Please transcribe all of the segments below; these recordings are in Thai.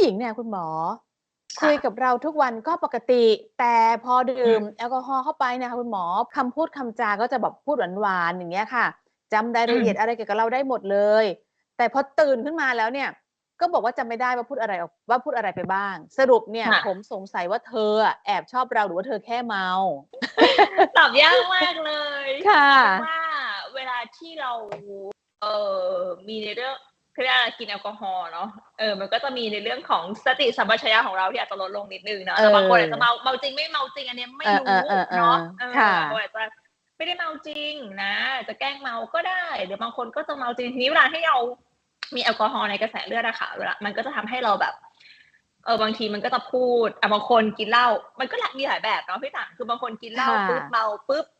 หญิงเนี่ยคุณหมอ คุยกับเราทุกวันก็ปกติ แต่พอดื่มแอลกอฮอล์เข้าไปเนะคะคุณหมอคำพูดคำจาก็จะแบบพูดหวานๆอย่างเงี้ยค่ะจำรายละเอียดอะไรเกี่ยวกับเราได้หมดเลย แต่พอตื่นขึ้นมาแล้วเนี่ย ก็บอกว่าจำไม่ได้ว่าพูดอะไรออกว่าพูดอะไรไปบ้าง สรุปเนี่ยค่ะผมสงสัยว่าเธออะแอบชอบเราหรือว่าเธอแค่เมาตอบยากมากเลยค่ะเพราะว่าเวลาที่เราเออมีในเรื่องคือ เรียกอะไรกินแอลกอฮอล์เนาะเออมันก็จะมีในเรื่องของสติสัมปชัญญะของเราที่อาจจะลดลงนิดนึงเนาะแต่เออบางคนอาจจะเมาเมาจริงไม่เมาจริงอันเนี้ยไม่รู้เออเออเออเนาะเออเออค่ะบางคนอาจจะไม่ได้เมาจริงนะจะแกล้งเมาก็ได้หรือบางคนก็จะเมาจริงทีนี้เวลาให้เรามีแอลกอฮอล์ในกระแสเลือดอะค่ะเวลามันก็จะทำให้เราแบบเออบางทีมันก็จะพูดอะบางคนกินเหล้ามันก็หลายมีหลายแบบเนาะพี่ต่างคือบางคนกินเหล้าค่ะปุ๊บเมาปุ๊บกิน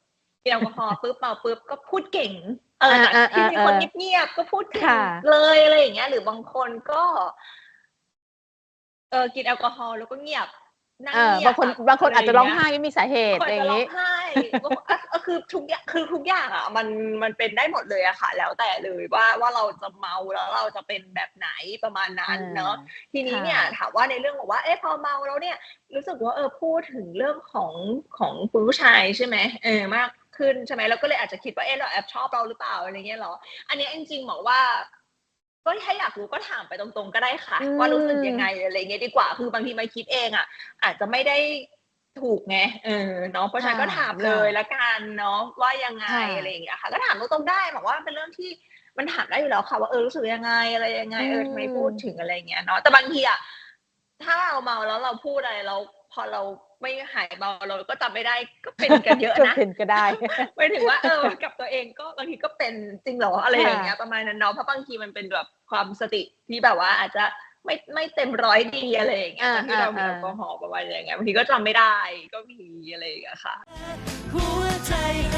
แอลกอฮอล์ปุ๊บเมาปุ๊บก็พูดเก่ง เอออ่าจากอ่าที่มีอ่าคนอ่าเงียบๆก็พูดเก่งค่ะเลยอะไรอย่างเงี้ย หรือบางคนก็เออกินแอลกอฮอล์แล้วก็เงียบนั่งเออเงียบางคนบางคนอาจจะร้องไไห้ไม่มีสาเหเงี้ยตุคนอะไรอจะย่างร้อนี้งไห้บางคนอะเออคือทุกอย่างคือทุกอย่างอะมันมันเป็นได้หมดเลยอะค่ะ แล้วแต่เลยว่าว่าเราจะเมาแล้วเราจะเป็นแบบไหนประมาณนั้นเนาะทีนี้เนี่ยค่ะถามว่าในเรื่องบอกว่าเอ๊ะพอเมาแล้วเนี่ย รู้สึกว่าเออพูดถึงเรื่องของของคุณผู้ชายใช่ไหมเออมาก ขึ้นใช่ไหมแล้วก็เลยอาจจะคิดว่าเอ๊ะเราแอบชอบเราหรือเปล่าอะไรเงี้ยเหรอ อันเนี้ยจริงๆบอกว่าก็ถ้าอยากรู้ก็ถามไปตรงๆก็ได้ค่ะอืมว่ารู้สึกยังไงอะไรเงี้ยดีกว่าคือบางทีมาคิดเองอะ อาจจะไม่ได้ถูกไงเออเนาะเพราะฉะนั้นก็ถามเลยละกันเนาะว่ายังไงค่ะอะไรอย่างเงี้ยค่ะ ก็ถามตรงๆได้บอกว่าเป็นเรื่องที่มันถามได้อยู่แล้วค่ะ ว่าเออรู้สึกยังไงอะไรยังไงเออทำไมพูดถึงอะไรเงี้ยเนาะแต่บางทีอะถ้าเราเมาแล้วเราพูดอะไรแล้ว พอเราไม่หายเมาเราก็จำไม่ได้ก็เป็นกันเยอะก็นะเป็นก็ได้หมายถึงว่าเออกับตัวเองก็บางทีก็เป็นจริงเหรออะไรอย่างเงี้ยค่ะประมาณนั้นเนาะเพราะบางทีมันเป็นแบบความสติที่แบบว่าอาจจะไม่ไม่เต็มร้อยดีอะไรอย่างเงี้ยอ่าตอนที่เรามีอ่าแอลกอฮอล์ประมาณอย่างเงี้ยบางทีก็จำไม่ได้ก็มีอะไรอย่างเงี้ยค่ะหัวใจให้